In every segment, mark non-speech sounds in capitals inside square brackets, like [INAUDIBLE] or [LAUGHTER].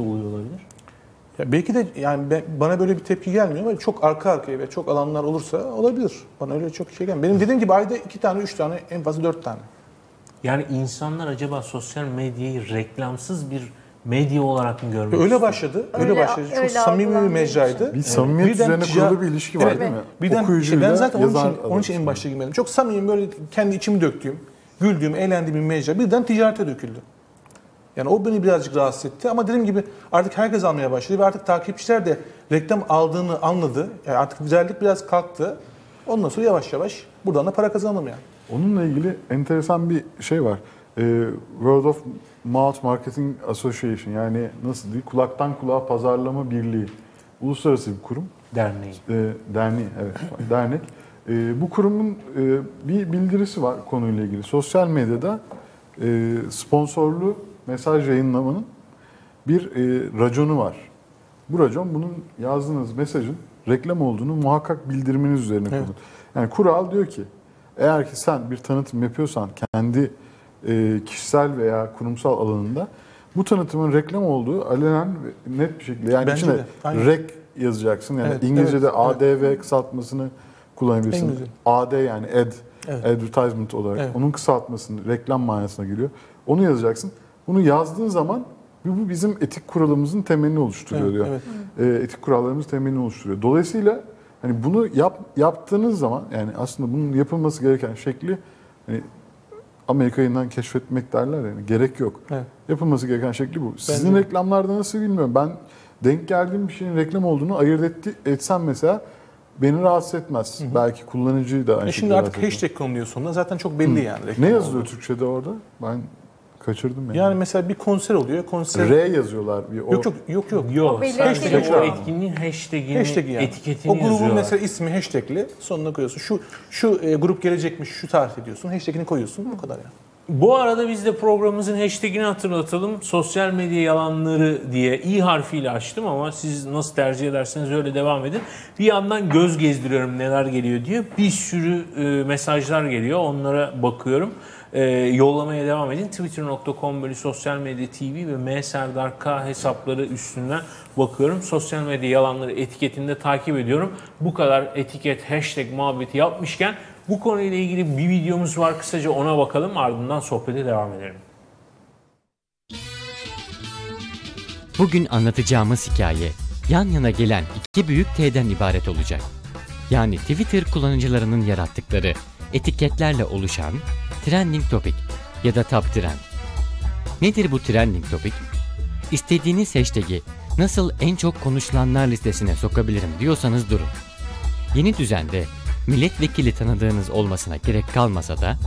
manipüle oluyor olabilir? Ya belki de yani ben, bana böyle bir tepki gelmiyor ama çok arka arkaya ve çok alanlar olursa olabilir. Bana öyle çok şey gelmiyor. Benim dediğim gibi ayda iki tane, üç tane, en fazla dört tane. Yani insanlar acaba sosyal medyayı reklamsız bir medya olarak mı görmek Öyle istiyor? başladı. Öyle, Öyle- başladı. Çok öyle samimi bir mecraydı. Bir samimiyet Birden üzerine kurulu bir ilişki var Evet. değil mi? Birden işte Okuyucuyla ben zaten onun için, onun için en başta girmedim. Çok samimi böyle kendi içimi döktüğüm, güldüğüm, eğlendiğim bir mecra birden ticarete döküldü. Yani o beni birazcık rahatsız etti ama dediğim gibi artık herkes almaya başladı ve artık takipçiler de reklam aldığını anladı. Yani artık güzellik biraz kalktı. Ondan sonra yavaş yavaş buradan da para kazanalım yani. Onunla ilgili enteresan bir şey var. Ee, World of Mouth Marketing Association yani nasıl diyeyim kulaktan kulağa pazarlama birliği. Uluslararası bir kurum. Derneği. E, derneği, evet [LAUGHS] dernek. E, bu kurumun e, bir bildirisi var konuyla ilgili. Sosyal medyada e, sponsorlu mesaj yayınlamanın bir e, raconu var. Bu racon bunun yazdığınız mesajın reklam olduğunu muhakkak bildirmeniz üzerine Evet. kurulu. Yani kural diyor ki eğer ki sen bir tanıtım yapıyorsan kendi e, kişisel veya kurumsal alanında bu tanıtımın reklam olduğu alenen net bir şekilde yani Bence içine de, aynen. rek yazacaksın. Yani Evet, İngilizce'de evet, ADV kısaltmasını En kullanabilirsin. AD yani ad, Evet. advertisement olarak. Evet. Onun kısaltmasını, reklam manasına geliyor. Onu yazacaksın. Bunu yazdığın zaman bu bizim etik kuralımızın temelini oluşturuyor Evet, diyor. evet. Ee, etik kurallarımız temelini oluşturuyor. Dolayısıyla hani bunu yap, yaptığınız zaman yani aslında bunun yapılması gereken şekli hani Amerika'yından keşfetmek derler yani gerek yok. Evet. Yapılması gereken şekli bu. Sizin de. reklamlarda nasıl bilmiyorum. Ben denk geldiğim bir şeyin reklam olduğunu ayırt etti, etsem mesela beni rahatsız etmez. Belki kullanıcıyı da aynı E şimdi artık hashtag konuluyor sonunda. Zaten çok belli yani. reklam Ne yazılıyor olduğu. Türkçe'de orada? Ben kaçırdım yani. Yani mesela bir konser oluyor. Konser... R yazıyorlar. Bir o... Yok yok yok yok. Yok. Sadece bir o etkinliğin hashtagini, Hashtag'i yani. etiketini O grubun yazıyorlar. mesela ismi hashtagli sonuna koyuyorsun. Şu şu e, grup gelecekmiş şu tarih diyorsun. Hashtag'ini koyuyorsun. Bu kadar yani. Bu arada biz de programımızın hashtagini hatırlatalım. Sosyal medya yalanları diye i harfiyle açtım ama siz nasıl tercih ederseniz öyle devam edin. Bir yandan göz gezdiriyorum neler geliyor diye. Bir sürü e, mesajlar geliyor. Onlara bakıyorum. E, yollamaya devam edin. Twitter.com bölü sosyal medya tv ve M Serdar K hesapları üstünden bakıyorum. Sosyal medya yalanları etiketinde takip ediyorum. Bu kadar etiket, hashtag muhabbeti yapmışken bu konuyla ilgili bir videomuz var. Kısaca ona bakalım ardından sohbete devam edelim. Bugün anlatacağımız hikaye yan yana gelen iki büyük T'den ibaret olacak. Yani Twitter kullanıcılarının yarattıkları etiketlerle oluşan trending topic ya da top trend. Nedir bu trending topic? İstediğiniz hashtag'i nasıl en çok konuşulanlar listesine sokabilirim diyorsanız durun. Yeni düzende milletvekili tanıdığınız olmasına gerek kalmasa da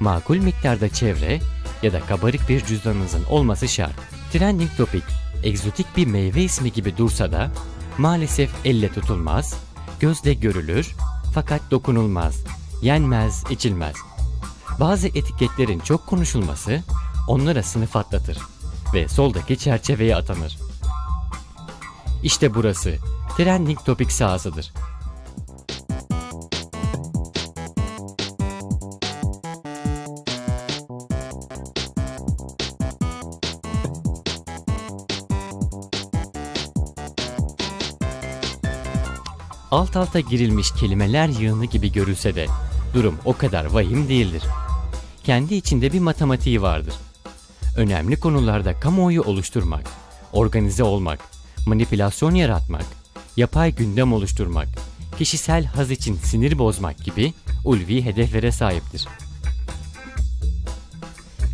makul miktarda çevre ya da kabarık bir cüzdanınızın olması şart. Trending topic, egzotik bir meyve ismi gibi dursa da maalesef elle tutulmaz, gözle görülür fakat dokunulmaz, yenmez, içilmez. Bazı etiketlerin çok konuşulması onlara sınıf atlatır ve soldaki çerçeveye atanır. İşte burası trending topic sahasıdır. alt alta girilmiş kelimeler yığını gibi görülse de durum o kadar vahim değildir. Kendi içinde bir matematiği vardır. Önemli konularda kamuoyu oluşturmak, organize olmak, manipülasyon yaratmak, yapay gündem oluşturmak, kişisel haz için sinir bozmak gibi ulvi hedeflere sahiptir.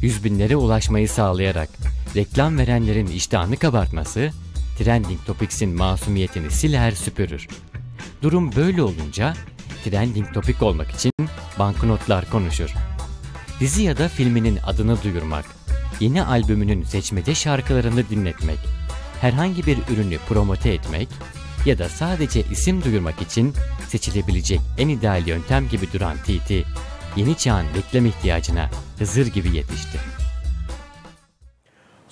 Yüz binlere ulaşmayı sağlayarak reklam verenlerin iştahını kabartması, Trending Topics'in masumiyetini siler süpürür. Durum böyle olunca trending topik olmak için banknotlar konuşur. Dizi ya da filminin adını duyurmak, yeni albümünün seçmece şarkılarını dinletmek, herhangi bir ürünü promote etmek ya da sadece isim duyurmak için seçilebilecek en ideal yöntem gibi duran TT, yeni çağın reklam ihtiyacına Hızır gibi yetişti.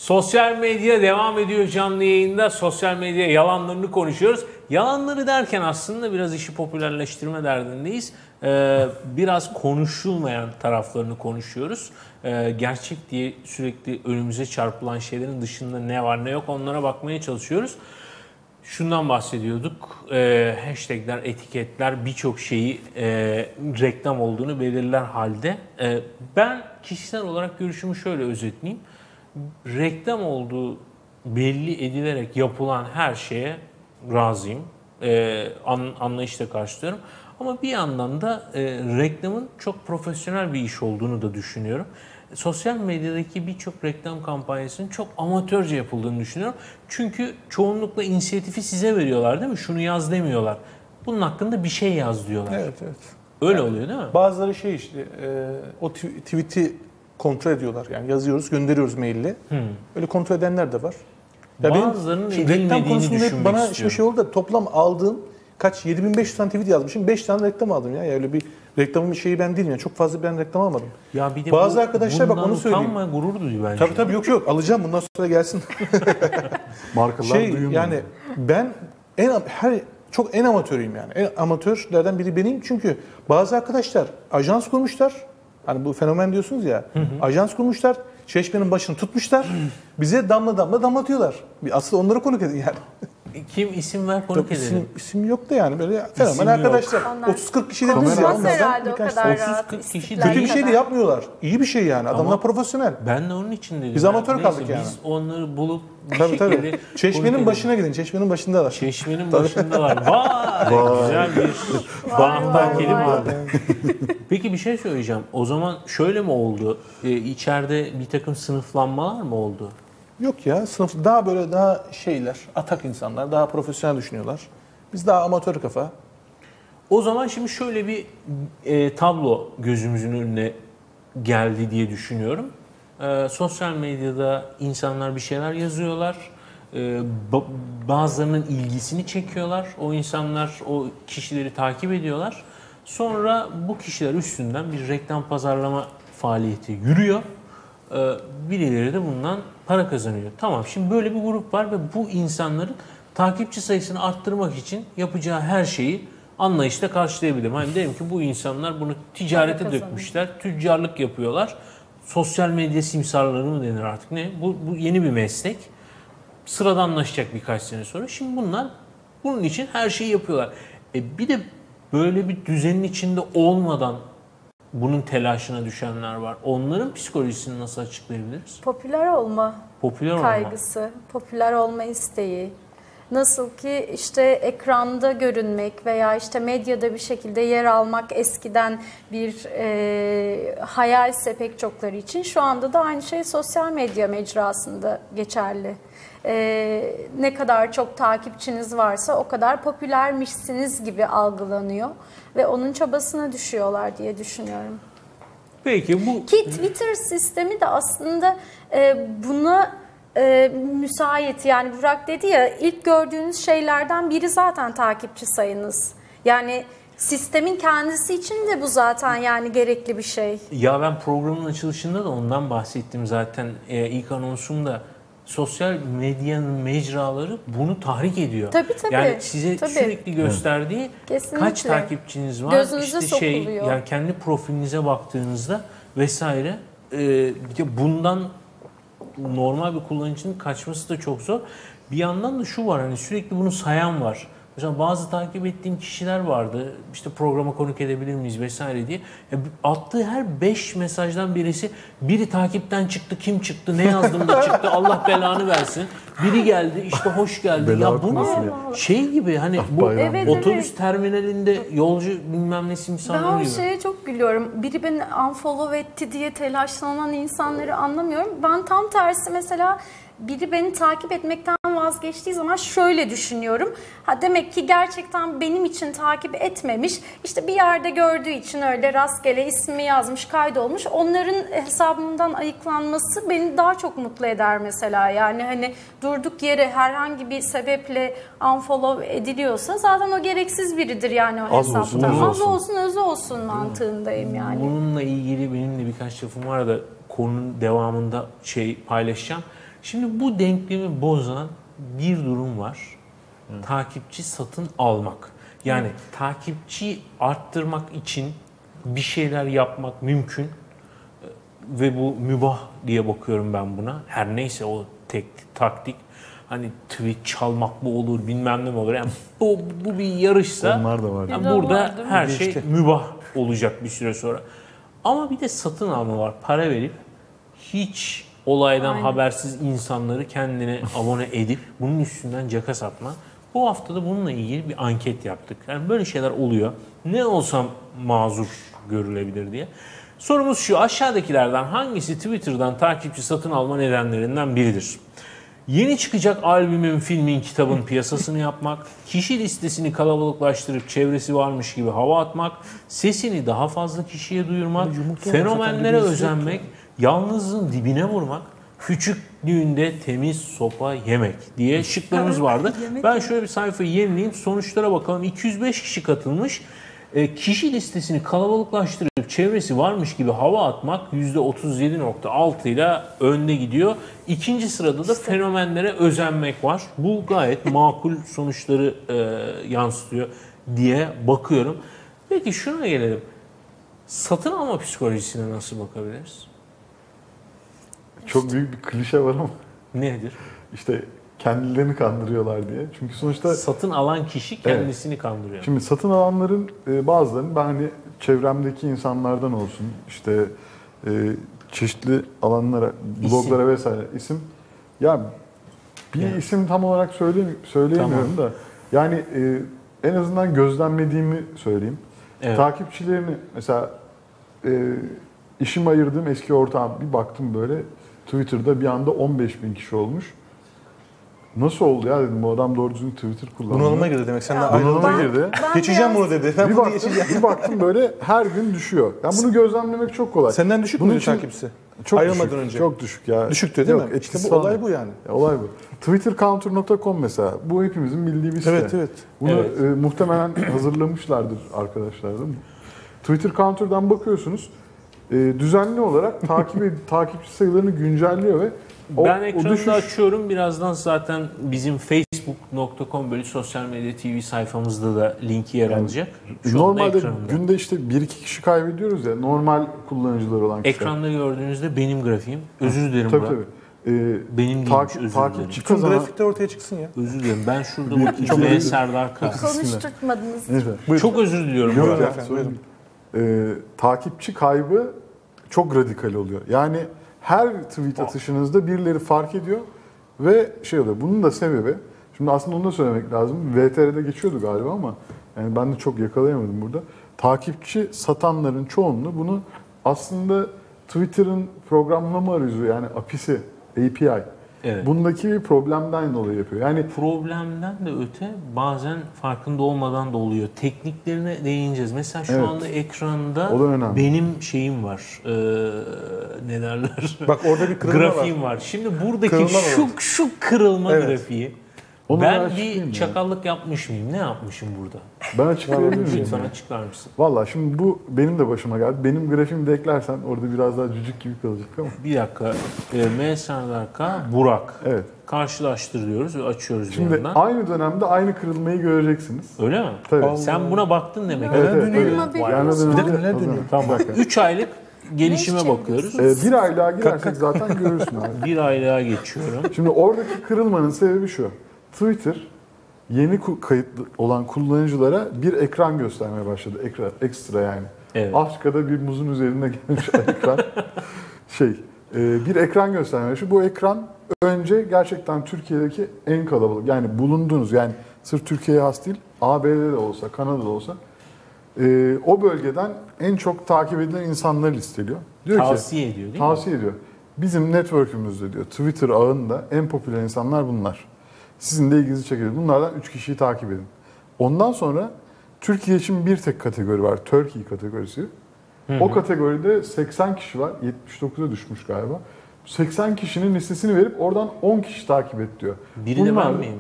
Sosyal medya devam ediyor canlı yayında. Sosyal medya yalanlarını konuşuyoruz. Yalanları derken aslında biraz işi popülerleştirme derdindeyiz. Ee, biraz konuşulmayan taraflarını konuşuyoruz. Ee, gerçek diye sürekli önümüze çarpılan şeylerin dışında ne var ne yok onlara bakmaya çalışıyoruz. Şundan bahsediyorduk. E, hashtagler, etiketler birçok şeyi e, reklam olduğunu belirler halde. E, ben kişisel olarak görüşümü şöyle özetleyeyim. Reklam olduğu belli edilerek yapılan her şeye razıyım. E, an, anlayışla karşılıyorum. Ama bir yandan da e, reklamın çok profesyonel bir iş olduğunu da düşünüyorum sosyal medyadaki birçok reklam kampanyasının çok amatörce yapıldığını düşünüyorum. Çünkü çoğunlukla inisiyatifi size veriyorlar değil mi? Şunu yaz demiyorlar. Bunun hakkında bir şey yaz diyorlar. Evet evet. Öyle oluyor değil mi? Bazıları şey işte e, o tw- tweet'i kontrol ediyorlar. Yani yazıyoruz, gönderiyoruz maille. Öyle kontrol edenler de var. Bazılarının şimdi reklam konusunda hep bana şimdi istiyorum. şey oldu da toplam aldığım kaç 7500 tane tweet yazmışım. 5 tane reklam aldım ya. ya öyle bir reklamın bir şeyi ben değilim ya. Çok fazla ben reklam almadım. Ya bir de Bazı bu- arkadaşlar bak bundan onu söyleyeyim. utanma, gurur duy bence. Tabii tabii yok yok alacağım bundan sonra gelsin. [LAUGHS] Markalar şey duyuyor yani ben en her çok en amatörüyüm yani. En amatörlerden biri benim çünkü bazı arkadaşlar ajans kurmuşlar. Hani bu fenomen diyorsunuz ya. Ajans kurmuşlar. Çeşmenin başını tutmuşlar. Bize damla damla damlatıyorlar. Asıl onları konuk edin yani. [LAUGHS] Kim isim ver konuk Yok, edelim. isim, isim yok da yani böyle fenomen arkadaşlar. Onlar 30-40 kişi dediniz ya. Herhalde o kadar tane. rahat. 30-40 kişi Kötü bir şey de yapmıyorlar. İyi bir şey yani. Adamlar Ama- profesyonel. Ben de onun için dedim. Biz amatör kaldık yani. Biz onları bulup bir Tabii tabii. Çeşmenin başına gidin. Çeşmenin başındalar. Çeşmenin başındalar. [LAUGHS] Vay, güzel bir bağımdan kelime vardı. Peki bir şey söyleyeceğim. O zaman şöyle mi oldu? Ee, içeride bir takım sınıflanmalar mı oldu? Yok ya sınıf daha böyle daha şeyler, atak insanlar, daha profesyonel düşünüyorlar. Biz daha amatör kafa. O zaman şimdi şöyle bir e, tablo gözümüzün önüne geldi diye düşünüyorum. E, sosyal medyada insanlar bir şeyler yazıyorlar. E, ba- bazılarının ilgisini çekiyorlar. O insanlar o kişileri takip ediyorlar. Sonra bu kişiler üstünden bir reklam pazarlama faaliyeti yürüyor. E, birileri de bundan para kazanıyor. Tamam şimdi böyle bir grup var ve bu insanların takipçi sayısını arttırmak için yapacağı her şeyi anlayışla karşılayabilirim. Hani derim ki bu insanlar bunu ticarete dökmüşler, tüccarlık yapıyorlar. Sosyal medya simsarları mı denir artık ne? Bu, bu yeni bir meslek. Sıradanlaşacak birkaç sene sonra. Şimdi bunlar bunun için her şeyi yapıyorlar. E bir de böyle bir düzenin içinde olmadan bunun telaşına düşenler var. Onların psikolojisini nasıl açıklayabiliriz? Popüler olma Popüler olma. kaygısı, popüler olma isteği. Nasıl ki işte ekranda görünmek veya işte medyada bir şekilde yer almak eskiden bir e, hayalse pek çokları için şu anda da aynı şey sosyal medya mecrasında geçerli. E, ne kadar çok takipçiniz varsa o kadar popülermişsiniz gibi algılanıyor ve onun çabasına düşüyorlar diye düşünüyorum. Peki bu Ki Twitter sistemi de aslında e, buna e, müsait. Yani Burak dedi ya ilk gördüğünüz şeylerden biri zaten takipçi sayınız. Yani sistemin kendisi için de bu zaten yani gerekli bir şey. Ya ben programın açılışında da ondan bahsettim zaten ee, ilk anonsumda. Sosyal medyanın mecraları bunu tahrik ediyor. Tabii, tabii. Yani size Tabii. sürekli gösterdiği Kesinlikle. kaç takipçiniz var, Gözünüze işte şey sokuluyor. yani kendi profilinize baktığınızda vesaire e, bir de bundan normal bir kullanıcının kaçması da çok zor. Bir yandan da şu var hani sürekli bunu sayan var. Mesela bazı takip ettiğim kişiler vardı. İşte programa konuk edebilir miyiz vesaire diye. Ya attığı her 5 mesajdan birisi biri takipten çıktı, kim çıktı, ne yazdım da çıktı, [LAUGHS] Allah belanı versin. Biri geldi, işte hoş geldi. Bela ya bu ne? ya. Şey gibi hani bu bayram Evet, otobüs evet. terminalinde yolcu bilmem ne Ben simsanları o gibi. şeye çok gülüyorum. Biri beni unfollow etti diye telaşlanan insanları anlamıyorum. Ben tam tersi mesela biri beni takip etmekten vazgeçtiği zaman şöyle düşünüyorum. Ha demek ki gerçekten benim için takip etmemiş. İşte bir yerde gördüğü için öyle rastgele ismi yazmış, kaydolmuş. Onların hesabımdan ayıklanması beni daha çok mutlu eder mesela. Yani hani durduk yere herhangi bir sebeple unfollow ediliyorsa zaten o gereksiz biridir yani o Az olsun, hesapta. öz Az olsun. olsun, öz olsun mantığındayım yani. Bununla ilgili benim de birkaç lafım var da konunun devamında şey paylaşacağım. Şimdi bu denklemi bozan bir durum var. Takipçi satın almak. Yani takipçi arttırmak için bir şeyler yapmak mümkün Ee, ve bu mübah diye bakıyorum ben buna. Her neyse o tek taktik. Hani tweet çalmak mı olur bilmem ne mi olur. Yani [LAUGHS] bu, bu bir yarışsa Onlar da var. yani Bir burada var, her şey mübah olacak bir süre sonra. Ama bir de satın alma var. Para verip hiç olaydan Aynen. habersiz insanları kendine abone edip bunun üstünden caka satma. Bu hafta da bununla ilgili bir anket yaptık. Yani böyle şeyler oluyor. Ne olsam mazur görülebilir diye. Sorumuz şu aşağıdakilerden hangisi Twitter'dan takipçi satın alma nedenlerinden biridir? Yeni çıkacak albümün, filmin, kitabın piyasasını yapmak, kişi listesini kalabalıklaştırıp çevresi varmış gibi hava atmak, sesini daha fazla kişiye duyurmak, fenomenlere özenmek, yalnızlığın dibine vurmak, küçüklüğünde temiz sopa yemek diye şıklarımız vardı. Ben şöyle bir sayfayı yenileyim, sonuçlara bakalım. 205 kişi katılmış. E, kişi listesini kalabalıklaştırıp çevresi varmış gibi hava atmak %37.6 ile önde gidiyor. İkinci sırada da fenomenlere özenmek var. Bu gayet makul sonuçları e, yansıtıyor diye bakıyorum. Peki şuna gelelim. Satın alma psikolojisine nasıl bakabiliriz? Çok büyük bir klişe var ama Nedir? işte kendilerini kandırıyorlar diye. Çünkü sonuçta Satın alan kişi kendisini kandırıyor. Şimdi satın alanların e, bazılarını ben hani çevremdeki insanlardan olsun işte e, çeşitli alanlara, bloglara vesaire isim ya bir Evet. isim tam olarak söyle, söyleyemiyorum da yani e, en azından gözlemlediğimi söyleyeyim. Evet. Takipçilerini mesela işim ayırdığım eski ortağım bir baktım böyle Twitter'da bir anda 15 bin kişi olmuş. Nasıl oldu ya dedim bu adam doğru düzgün Twitter kullanmıyor. Bunalıma girdi demek. Sen de Ya, Bunalıma girdi. [LAUGHS] Ben Geçeceğim bunu dedi. Ben Bir bunu baktım, geçeceğim. bir baktım böyle her gün düşüyor. Yani bunu gözlemlemek çok kolay. Senden düşük Bunun müydü takipçisi? Çok Ayrılmadan düşük, önce. Çok düşük ya. Düşüktü değil Yok, mi? İşte bu falan olay bu yani. Ya, olay bu. Twittercounter.com mesela. Bu hepimizin bildiği bir site. Evet evet. Bunu Evet. e, muhtemelen [CLEARS THROAT] hazırlamışlardır arkadaşlar değil mi? Twitter Counter'dan bakıyorsunuz. E, düzenli olarak takip ed- [LAUGHS] takipçi sayılarını güncelliyor ve o, ben ekranı düşüş- açıyorum. Birazdan zaten bizim facebook.com bölü sosyal medya TV sayfamızda da linki yer alacak. Şu anda Normalde ekranımda. günde işte 1-2 kişi kaybediyoruz ya normal kullanıcılar olan kişiler. Ekranda gördüğünüzde benim grafiğim. Özür dilerim Tabii Burak. tabii. E, Benim değilmiş, takip, özür takipçi dilerim. Tüm kazanan... grafikte ortaya çıksın ya. Özür dilerim. Ben şurada bakayım. özür- Serdar K. Konuşturtmadınız. Buyurun. Çok özür diliyorum. Yok efendim, Ee, takipçi kaybı çok radikal oluyor. Yani her tweet atışınızda birileri fark ediyor ve şey oluyor. Bunun da sebebi, şimdi aslında onu da söylemek lazım. VTR'de geçiyordu galiba ama yani ben de çok yakalayamadım burada. Takipçi satanların çoğunluğu bunu aslında Twitter'ın programlama arayüzü yani API'si, API. Evet. Bundaki bir problemden dolayı yapıyor. Yani Problemden de öte bazen farkında olmadan da oluyor. Tekniklerine değineceğiz. Mesela şu Evet. anda ekranda O da önemli. benim şeyim var. Ee, ne derler? Bak orada bir kırılma Grafiğim var. var. Şimdi buradaki Kırılma şu var. şu kırılma Evet. grafiği. Onu ben bir ya. çakallık yapmış mıyım? Ne yapmışım burada? ben açıklayabilir miyim? Lütfen açıklar mısın? Valla şimdi bu benim de başıma geldi. Benim grafiğimi de eklersen orada biraz daha cücük gibi kalacak ama. Bir dakika. E, M. Serdar K. Burak. Evet. Karşılaştır diyoruz ve açıyoruz bir Şimdi aynı dönemde aynı kırılmayı göreceksiniz. Öyle mi? Tabii. Sen buna baktın demek. Evet, Evet, evet, Yana o zaman- dönüyor? Tamam. 3 aylık gelişime bakıyoruz. Ee, bir aylığa girersek zaten görürsün abi. [LAUGHS] Bir aylığa geçiyorum. Şimdi oradaki kırılmanın sebebi şu. Twitter yeni kayıtlı olan kullanıcılara bir ekran göstermeye başladı. Ekran, ekstra yani. Evet. Afrika'da bir muzun üzerinde [LAUGHS] gelmiş ekran. şey, e, bir ekran göstermeye başladı. Bu ekran önce gerçekten Türkiye'deki en kalabalık. Yani bulunduğunuz yani sırf Türkiye'ye has değil, ABD'de de olsa, Kanada'da olsa e, o bölgeden en çok takip edilen insanları listeliyor. Diyor ki, Tavsiye ediyor değil mi? Tavsiye ediyor. Bizim network'ümüzde diyor Twitter ağında en popüler insanlar bunlar. Sizin de ilginizi çekiyor. Bunlardan 3 kişiyi takip edin. Ondan sonra Türkiye için bir tek kategori var. Turkey kategorisi. O kategoride 80 kişi var. 79'a düşmüş galiba. 80 kişinin listesini verip oradan 10 kişi takip et diyor. Biri de Bunlar ben da- miyim?